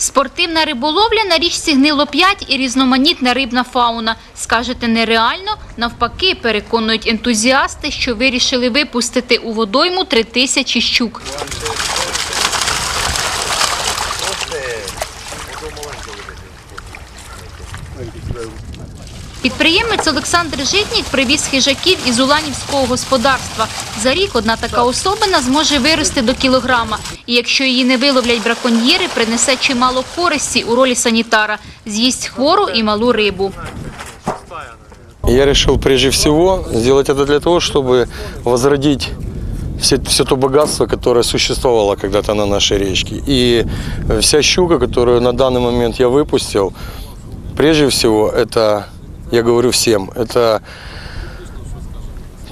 Спортивна риболовля на річці Гнило 5 і різноманітна рибна фауна. Скажете, нереально? Навпаки, переконують ентузіасти, що вирішили випустити у водойму три тисячі щук. Підприємець Олександр Житнік привіз хижаків із уланівського господарства. За рік одна така особина зможе вирости до кілограма. І якщо її не виловлять браконьєри, принесе чимало користі у ролі санітара. З'їсть хвору і малу рибу. Я решил прежде всего сделать это для того, чтобы возродить все, все то богатство, которое существовало когда-то на нашей речке. И вся щука, которую на данный момент я выпустил, прежде всего это, я говорю всем, это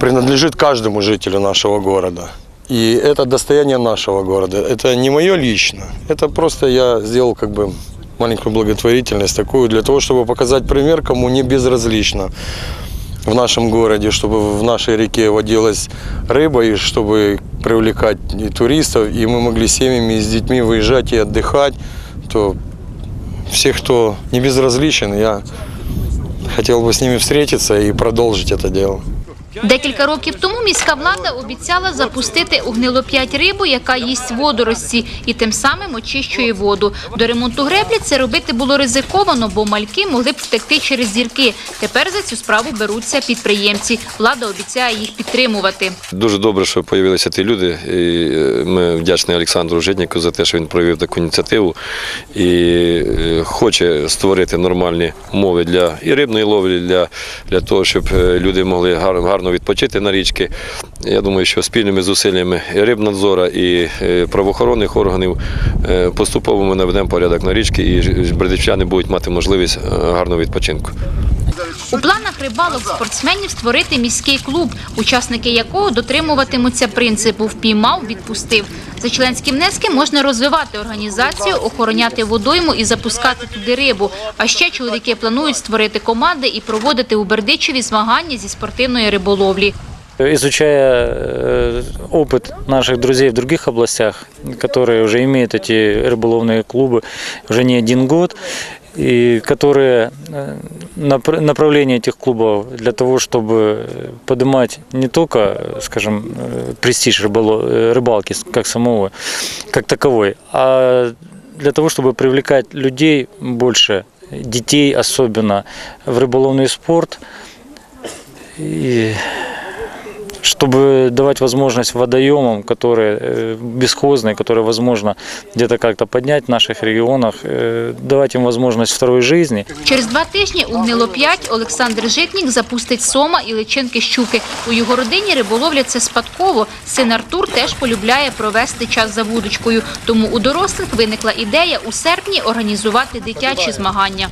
принадлежит каждому жителю нашего города. И это достояние нашего города. Это не мое лично. Это просто я сделал как бы маленькую благотворительность такую для того, чтобы показать пример, кому не безразлично в нашем городе, чтобы в нашей реке водилась рыба, и чтобы привлекать туристов, и мы могли семьями и с детьми выезжать и отдыхать, то всех, кто не безразличен, я хотел бы с ними встретиться и продолжить это дело. Декілька років тому міська влада обіцяла запустити у гнилоп'ять рибу, яка їсть водорості і тим самим очищує воду. До ремонту греблі це робити було ризиковано, бо мальки могли б втекти через зірки. Тепер за цю справу беруться підприємці. Влада обіцяє їх підтримувати. Дуже добре, що з'явилися ті люди. І е, ми вдячні Олександру Житніку за те, що він проявив таку ініціативу і е, хоче створити нормальні умови для і рибної ловлі, для, для того, щоб е, люди могли гарно, гарно відпочити на річці. Я думаю, що спільними зусиллями і рибнадзора і е, правоохоронних органів е, поступово ми наведемо порядок на річці, і бердичани будуть мати можливість е, гарного відпочинку. У планах рибалок спортсменів створити міський клуб, учасники якого дотримуватимуться принципу «впіймав, відпустив». За членські внески можна розвивати організацію, охороняти водойму і запускати туди рибу. А ще чоловіки планують створити команди і проводити у Бердичеві змагання зі спортивної риболовлі. Изучая э, опыт наших друзей в других областях, которые уже имеют эти рыболовные клубы уже не один год, и которые э, напр- направление этих клубов для того, чтобы поднимать не только, э, скажем, э, престиж рыболо- э, рыбалки с- как самого, как таковой, а для того, чтобы привлекать людей больше, детей особенно, в рыболовный спорт. И чтобы давать возможность водоемам, которые э, бесхозные, которые возможно где-то как-то поднять в наших регионах, э, давать им возможность второй жизни. Через два тижні у Гнило-5 Олександр Житнік запустить сома і личинки щуки. У його родині риболовля це спадково. Син Артур теж полюбляє провести час за вудочкою. Тому у дорослих виникла ідея у серпні організувати дитячі змагання.